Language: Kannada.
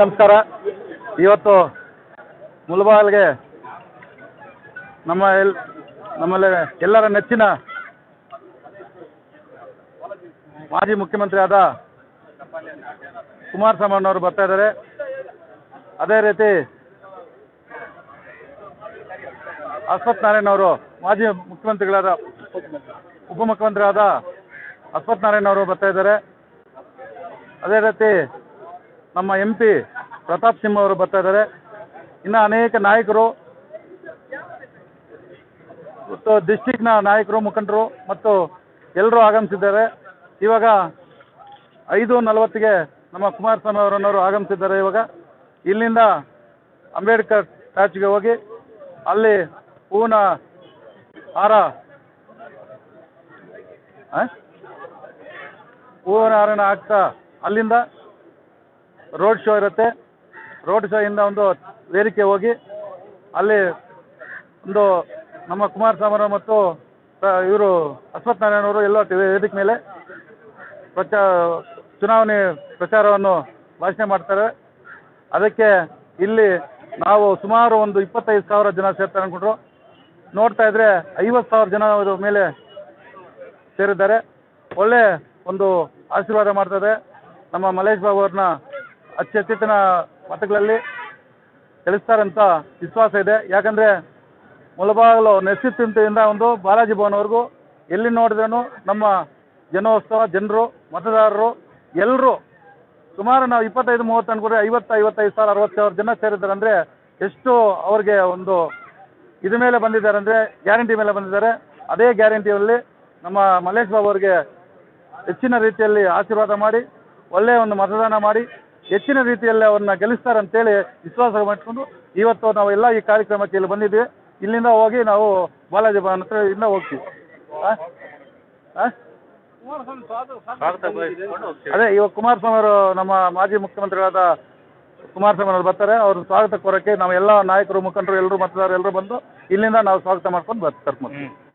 ನಮಸ್ಕಾರ. ಇವತ್ತು ಮುಲ್ಬಾಲ್ಗೆ ನಮ್ಮ ಎಲ್, ನಮ್ಮಲ್ಲಿ ಎಲ್ಲರ ನೆಚ್ಚಿನ ಮಾಜಿ ಮುಖ್ಯಮಂತ್ರಿ ಆದ ಕುಮಾರಸ್ವಾಮಿಯವರು ಬರ್ತಾ ಇದ್ದಾರೆ. ಅದೇ ರೀತಿ ಅಶ್ವಥ್ ನಾರಾಯಣ್ ಅವರು ಮಾಜಿ ಮುಖ್ಯಮಂತ್ರಿಗಳಾದ ಉಪಮುಖ್ಯಮಂತ್ರಿ ಆದ ಅಶ್ವಥ್ ನಾರಾಯಣ್ ಅವರು ಬರ್ತಾ ಇದ್ದಾರೆ. ಅದೇ ರೀತಿ ನಮ್ಮ ಎಂ ಪಿ ಪ್ರತಾಪ್ ಸಿಂಹ ಅವರು ಬರ್ತಾ ಇದ್ದಾರೆ. ಇನ್ನು ಅನೇಕ ನಾಯಕರು ಮತ್ತು ಡಿಸ್ಟಿಕ್ನ ನಾಯಕರು, ಮುಖಂಡರು ಮತ್ತು ಎಲ್ಲರೂ ಆಗಮಿಸಿದ್ದಾರೆ. ಇವಾಗ ಐದು ನಲವತ್ತಿಗೆ ನಮ್ಮ ಕುಮಾರಸ್ವಾಮಿ ಅವರನ್ನವರು ಆಗಮಿಸಿದ್ದಾರೆ ಇವಾಗ. ಇಲ್ಲಿಂದ ಅಂಬೇಡ್ಕರ್ ಸ್ಟ್ಯಾಚ್ಯೂಗೆ ಹೋಗಿ ಅಲ್ಲಿ ಹೂವಿನ ಹಾರ? ಹೂವಿನ ಹಾರನ ಹಾಕ್ತಾ ಅಲ್ಲಿಂದ ರೋಡ್ ಶೋ ಇರುತ್ತೆ. ರೋಡ್ ಶೋ ಇಂದ ಒಂದು ವೇದಿಕೆ ಹೋಗಿ ಅಲ್ಲಿ ಒಂದು ನಮ್ಮ ಕುಮಾರಸ್ವಾಮಿ ಮತ್ತು ಇವರು ಅಶ್ವಥ್ ನಾರಾಯಣ ಅವರು ಎಲ್ಲ ವೇದಿಕೆ ಮೇಲೆ ಪ್ರಚಾರ ಚುನಾವಣೆ ಪ್ರಚಾರವನ್ನು ಭಾಷಣ ಮಾಡ್ತಾರೆ. ಅದಕ್ಕೆ ಇಲ್ಲಿ ನಾವು ಸುಮಾರು ಒಂದು ಇಪ್ಪತ್ತೈದು ಸಾವಿರ ಜನ ಸೇರ್ತಾರೆ ಅಂದ್ಕೊಂಡ್ರು ನೋಡ್ತಾ ಇದ್ರೆ ಐವತ್ತು ಸಾವಿರ ಜನ ಮೇಲೆ ಸೇರಿದ್ದಾರೆ. ಒಳ್ಳೆ ಒಂದು ಆಶೀರ್ವಾದ ಮಾಡ್ತದೆ. ನಮ್ಮ ಮಲೇಶ್ ಬಾಬು ಅವ್ರನ್ನ ಅತ್ಯತ್ಯುತ್ತಮ ಮತಗಳಲ್ಲಿ ಗೆಲ್ಲಿಸ್ತಾರಂತ ವಿಶ್ವಾಸ ಇದೆ. ಯಾಕಂದರೆ ಮುಳಬಾಗಲು ನೆಸಿತ್ತಿಂದ ಒಂದು ಬಾಲಾಜಿ ಭವನವರೆಗೂ ಎಲ್ಲಿ ನೋಡಿದ್ರೂ ನಮ್ಮ ಜನೋತ್ಸವ ಜನರು, ಮತದಾರರು ಎಲ್ಲರೂ ಸುಮಾರು ನಾವು ಇಪ್ಪತ್ತೈದು ಮೂವತ್ತು ಅನ್ಕೊಂಡ್ರೆ ಐವತ್ತು, ಐವತ್ತೈದು ಸಾವಿರ, ಅರವತ್ತು ಸಾವಿರ ಜನ ಸೇರಿದ್ದಾರೆ ಅಂದರೆ ಎಷ್ಟು ಅವ್ರಿಗೆ ಒಂದು ಇದ್ರ ಮೇಲೆ ಬಂದಿದ್ದಾರೆ ಅಂದರೆ ಗ್ಯಾರಂಟಿ ಮೇಲೆ ಬಂದಿದ್ದಾರೆ. ಅದೇ ಗ್ಯಾರಂಟಿಯಲ್ಲಿ ನಮ್ಮ ಮಲ್ಲೇಶ್ ಬಾಬು ಅವರಿಗೆ ಹೆಚ್ಚಿನ ರೀತಿಯಲ್ಲಿ ಆಶೀರ್ವಾದ ಮಾಡಿ ಒಳ್ಳೆಯ ಒಂದು ಮತದಾನ ಮಾಡಿ ಹೆಚ್ಚಿನ ರೀತಿಯಲ್ಲಿ ಅವ್ರನ್ನ ಗೆಲ್ಲಿಸ್ತಾರೆ ಅಂತೇಳಿ ವಿಶ್ವಾಸ ಮಾಡಿಕೊಂಡು ಇವತ್ತು ನಾವು ಎಲ್ಲ ಈ ಕಾರ್ಯಕ್ರಮಕ್ಕೆ ಇಲ್ಲಿ ಬಂದಿದ್ವಿ ಇಲ್ಲಿಂದ ಹೋಗಿ ನಾವು ಬಾಲಾಜಿ ಭವನ್ ಹತ್ರ ಇಂದ ಹೋಗ್ತೀವಿ? ಅದೇ, ಇವಾಗ ಕುಮಾರಸ್ವಾಮಿ ಅವರು ನಮ್ಮ ಮಾಜಿ ಮುಖ್ಯಮಂತ್ರಿಗಳಾದ ಕುಮಾರಸ್ವಾಮಿ ಅವರು ಬರ್ತಾರೆ. ಅವ್ರ ಸ್ವಾಗತ ಕೋರಕ್ಕೆ ಎಲ್ಲ ನಾಯಕರು, ಮುಖಂಡರು, ಎಲ್ಲರೂ ಮತದಾರರು ಎಲ್ಲರೂ ಬಂದು ಇಲ್ಲಿಂದ ನಾವು ಸ್ವಾಗತ ಮಾಡ್ಕೊಂಡು ಕರ್ಕೊಂಡು